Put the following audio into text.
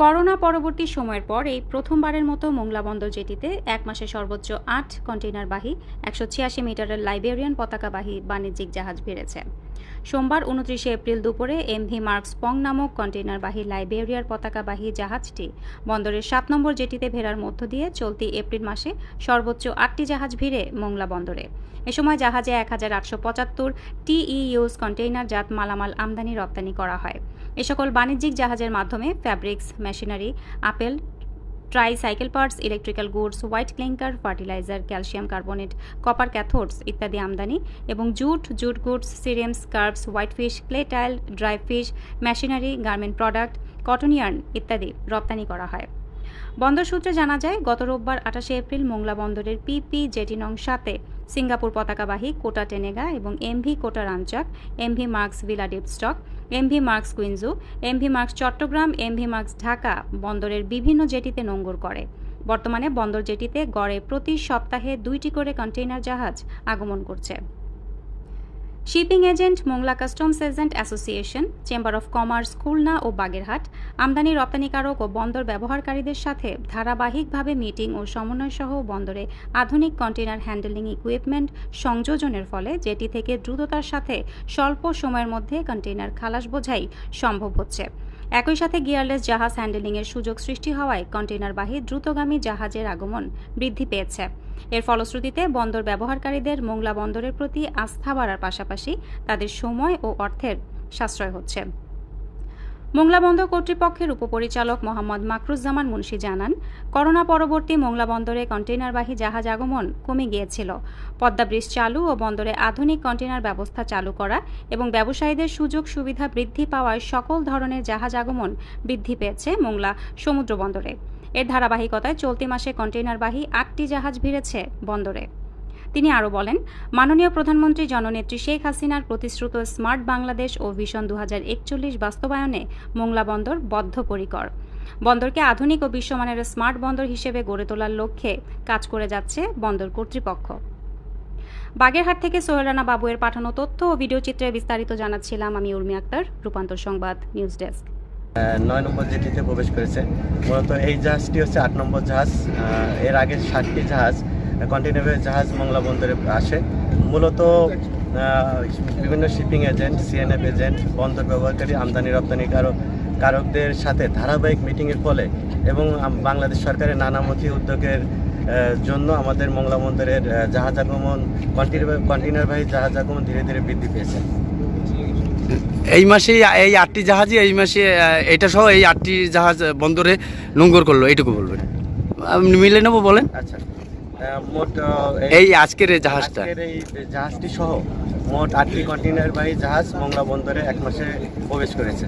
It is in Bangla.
করোনা পরবর্তী সময়ের পর এই প্রথমবারের মতো মোংলা বন্দর জেটিতে এক মাসে সর্বোচ্চ আট কন্টেইনারবাহী একশো ছিয়াশি মিটারের লাইবেরিয়ান পতাকাবাহী বাণিজ্যিক জাহাজ ভিড়েছে সোমবার উনত্রিশে এপ্রিল দুপুরে এমভি মার্কস পং নামক কন্টেইনারবাহী লাইবেরিয়ার পতাকাবাহী জাহাজটি বন্দরের সাত নম্বর জেটিতে ভেড়ার মধ্য দিয়ে চলতি এপ্রিল মাসে সর্বোচ্চ আটটি জাহাজ ভিড়ে মোংলা বন্দরে এ সময় জাহাজে এক হাজার আটশো পঁচাত্তর টিইউজ কন্টেইনার জাত মালামাল আমদানি রপ্তানি করা হয়। এ সকল বাণিজ্যিক জাহাজের মাধ্যমে fabrics machinery apple tricycle parts electrical goods white clinker fertiliser calcium carbonate copper cathodes ইত্যাদি আমদানি এবং jute jute goods সিরিয়ামস crabs white fish clay tile dry fish machinery garment product cotton yarn ইত্যাদি রপ্তানি করা হয়। বন্দর সূত্রে জানা যায়, গত রোববার আঠাশে এপ্রিল মোংলা বন্দরের পিপি জেটি নং সাতে সিঙ্গাপুর পতাকাবাহী কোটা টেনেগা এবং এমভি কোটা রামচাক, এমভি মার্কস ভিলা ডিপস্টক MV marks কুইনজু, MV Maersk Chattogram, MV Maersk Dhaka বন্দরের বিভিন্ন জেটিতে নোঙ্গর করে। বর্তমানে বন্দর জেটিতে গড়ে প্রতি সপ্তাহে দুইটি করে কন্টেইনার জাহাজ আগমন করছে। Shipping agent Mongla customs agent association chamber of commerce Khulna ও বাগেরহাট, আমদানি রপ্তানিকারক ও বন্দর ব্যবহারকারীদের সাথে ধারাবাহিকভাবে মিটিং ও সমন্বয় সহ বন্দরে আধুনিক কন্টেনার হ্যান্ডেলিং ইকুইপমেন্ট সংযোজনের ফলে যেটি থেকে দ্রুততার সাথে স্বল্প সময়ের মধ্যে কন্টেনার খালাস বোঝাই সম্ভব হচ্ছে। একই সাথে গিয়ারলেস জাহাজ হ্যান্ডেলিংয়ের সুযোগ সৃষ্টি হওয়ায় কন্টেইনারবাহী দ্রুতগামী জাহাজের আগমন বৃদ্ধি পেয়েছে। এর ফলশ্রুতিতে বন্দর ব্যবহারকারীদের মোংলা বন্দরের প্রতি আস্থা বাড়ার পাশাপাশি তাদের সময় ও অর্থের সাশ্রয় হচ্ছে। মোংলা বন্দর কর্তৃপক্ষের উপপরিচালক মোহাম্মদ মাকরুজ্জামান মুন্সি জানান, করোনা পরবর্তী মোংলা বন্দরে কন্টেইনারবাহী জাহাজ আগমন কমে গিয়েছিল। পদ্মা ব্রিজ চালু ও বন্দরে আধুনিক কন্টেইনার ব্যবস্থা চালু করা এবং ব্যবসায়ীদের সুযোগ সুবিধা বৃদ্ধি পাওয়ায় সকল ধরনের জাহাজ আগমন বৃদ্ধি পেয়েছে মোংলা সমুদ্র বন্দরে। এর ধারাবাহিকতায় চলতি মাসে কন্টেইনারবাহী আটটি জাহাজ ভিড়েছে বন্দরে। তিনি আরও বলেন, মাননীয় প্রধানমন্ত্রী জননেত্রী শেখ হাসিনার প্রতিশ্রুত স্মার্ট বাংলাদেশ ও ভিশন দু বাস্তবায়নে মোংলা বন্দর বদ্ধপরিকর। বন্দরকে আধুনিক ও বিশ্বমানের স্মার্ট বন্দর হিসেবে গড়ে তোলার লক্ষ্যে কাজ করে যাচ্ছে বন্দর কর্তৃপক্ষ। বাগেরহাট থেকে সোহেল রানা বাবুয়ের পাঠানো তথ্য ও ভিডিও চিত্রে বিস্তারিত জানাচ্ছিলাম আমি উর্মি আক্তার, রূপান্তর সংবাদ, নিউজ ডেস্ক। নয় নম্বর জেটিতে প্রবেশ করেছে। মূলত এই জাহাজটি হচ্ছে আট নম্বর জাহাজ এর আগে ষাটটি জাহাজ। কন্টেনার জাহাজ মংলা বন্দরে আসে। মূলত বিভিন্ন শিপিং এজেন্ট সিএনএফ এজেন্ট বন্দর ব্যবহারকারী আমদানি রপ্তানি কারক কারকদের সাথে ধারাবাহিক মিটিংয়ের ফলে এবং বাংলাদেশ সরকারের নানামুখী উদ্যোগের জন্য আমাদের মংলা বন্দরের জাহাজ আগমন কন্টেনার কন্টেনারবাহী জাহাজ আগমন ধীরে ধীরে বৃদ্ধি পেয়েছে। এই মাসে এই আটটি জাহাজই এই মাসে এটা সহ এই আটটি জাহাজ বন্দরে নোঙ্গর করল এইটুকু বলবেন। আপনি মিলে নেব বলেন। আচ্ছা। মোট এই আজকের এই জাহাজটা? এই জাহাজটি সহ মোট আটটি কন্টেনারবাহী জাহাজ মংলা বন্দরে এক মাসে প্রবেশ করেছে।